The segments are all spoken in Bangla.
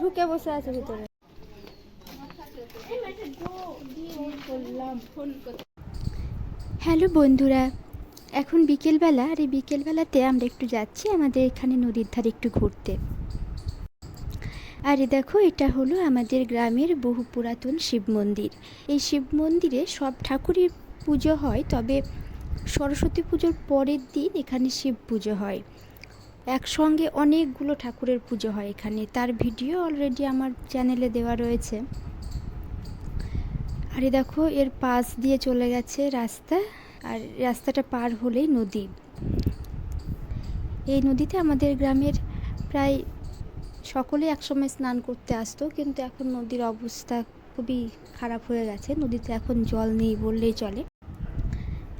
ঢুকে বসে আছে ভিতরে। হ্যালো বন্ধুরা, এখন বিকেলবেলা আর এই বিকেলবেলাতে আমরা একটু যাচ্ছি আমাদের এখানে নদীর ধারে একটু ঘুরতে। আর দেখো, এটা হলো আমাদের গ্রামের বহু পুরাতন শিব মন্দির। এই শিব মন্দিরে সব ঠাকুরই পুজো হয়, তবে সরস্বতী পুজোর পরের দিন এখানে শিব পুজো হয়। একসঙ্গে অনেকগুলো ঠাকুরের পুজো হয় এখানে। তার ভিডিও অলরেডি আমার চ্যানেলে দেওয়া রয়েছে। আর দেখো, এর পাশ দিয়ে চলে গেছে রাস্তা, আর রাস্তাটা পার হলেই নদী। এই নদীতে আমাদের গ্রামের প্রায় সকলে একসময় স্নান করতে আসতো, কিন্তু এখন নদীর অবস্থা খুবই খারাপ হয়ে গেছে। নদীতে এখন জল নেই বললেই চলে।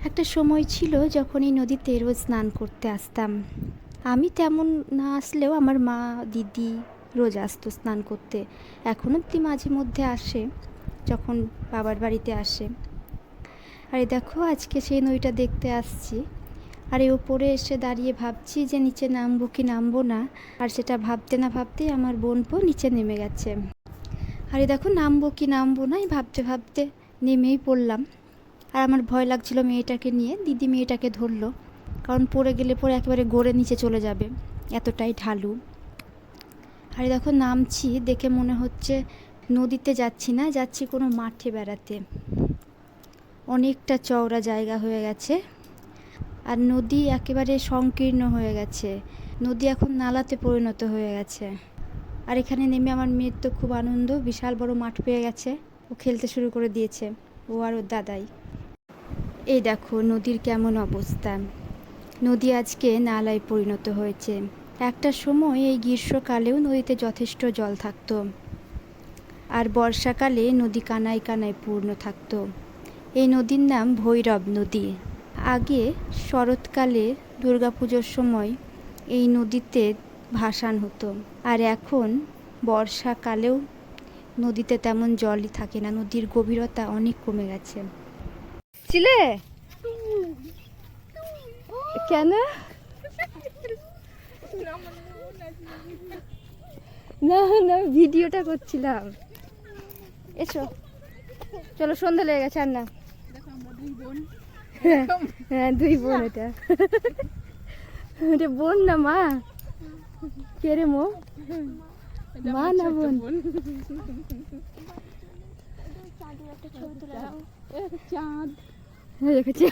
একটা সময় ছিল যখন এই নদীতে রোজ স্নান করতে আসতাম। আমি তেমন না আসলেও আমার মা, দিদি রোজ আসতো স্নান করতে। এখনও দিদি মাঝে মধ্যে আসে, যখন বাবার বাড়িতে আসে। আর দেখো, আজকে সেই নদীটা দেখতে আসছি। আর এই ওপরে এসে দাঁড়িয়ে ভাবছি যে নিচে নামবো কি নামবো না, আর সেটা ভাবতে না ভাবতেই আমার বোনপো নিচে নেমে গেছে। আর দেখো, নামবো কি নামবো না ভাবতে ভাবতে নেমেই পড়লাম। আর আমার ভয় লাগছিল মেয়েটাকে নিয়ে, দিদি মেয়েটাকে ধরলো। কারণ পড়ে গেলে পরে একেবারে গড়ে নিচে চলে যাবে, এতটাই ঢালু। আর দেখো নামছি, দেখে মনে হচ্ছে নদীতে যাচ্ছি না, যাচ্ছি কোনো মাঠে বেড়াতে। অনেকটা চওড়া জায়গা হয়ে গেছে, আর নদী একেবারে সংকীর্ণ হয়ে গেছে। নদী এখন নালাতে পরিণত হয়ে গেছে। আর এখানে নেমে আমার মেয়ের তো খুব আনন্দ, বিশাল বড় মাঠ পেয়ে গেছে, ও খেলতে শুরু করে দিয়েছে, ও আর ওর দাদাই। এই দেখো নদীর কেমন অবস্থা। নদী আজকে নালায় পরিণত হয়েছে। একটা সময় এই গ্রীষ্মকালেও নদীতে যথেষ্ট জল থাকতো। আর বর্ষাকালে নদী কানায় কানায় পূর্ণ থাকতো। এই নদীর নাম ভৈরব নদী। আগে শরৎকালে দুর্গাপুজোর সময় এই নদীতে ভাসান হতো। আর এখন বর্ষাকালেও নদীতে তেমন জলই থাকে না। নদীর গভীরতা অনেক কমে গেছে। কেন? না না ভিডিওটা করছিলাম। এসো। চলো সন্ধ্যা লেগে গেছে আর না। হ্যাঁ দুই বোন এটা। এটা বোন না মা? কে রে মো? মা না বোন? চাঁদ। হ্যাঁ, দেখেছি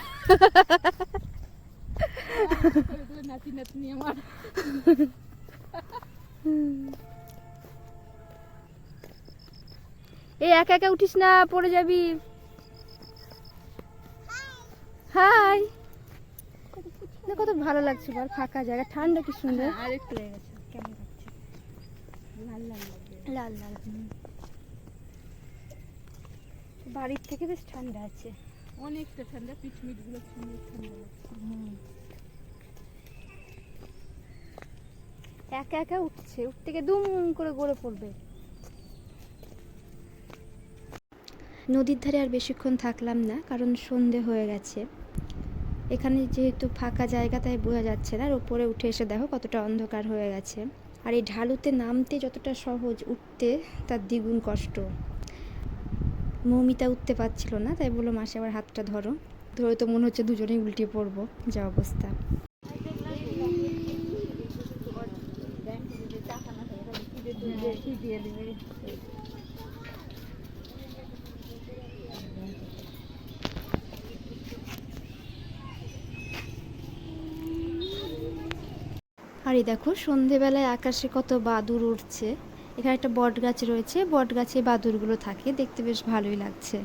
নাতি নাতনি আমার এই একা একা উঠিস না পড়ে যাবি। হাই। না কত ভালো লাগছে বল ফাঁকা জায়গা ঠান্ডা কি সুন্দর। আর একটু হয়ে গেছে কেমন লাগছে? লাল লাল লাল লাল। বাড়ির থেকে বেশ ঠান্ডা আছে। অনেকটা ঠান্ডা পিঠমিটগুলো সুন্দর ঠান্ডা লাগছে একা একা উঠছে উঠতে গিয়ে দুম করে গড়ে পড়বে। নদীর ধারে আর বেশিক্ষণ থাকলাম না, কারণ সন্ধে হয়ে গেছে। এখানে যেহেতু ফাঁকা জায়গা, তাই বোঝা যাচ্ছে না, আর ওপরে উঠে এসে দেখো কতটা অন্ধকার হয়ে গেছে। আর এই ঢালুতে নামতে যতটা সহজ উঠতে, তার দ্বিগুণ কষ্ট। মৌমিতা উঠতে পারছিল না, তাই বলল, মাসে, আবার হাতটা ধরো। ধরে তো মনে হচ্ছে দুজনেই উল্টে পড়ব, যা অবস্থা। আর দেখো, সন্ধেবেলায় আকাশে কত বাদুর উঠছে। এখানে একটা বট গাছ রয়েছে বট গাছে বাদুরগুলো থাকে, দেখতে বেশ ভালোই লাগছে।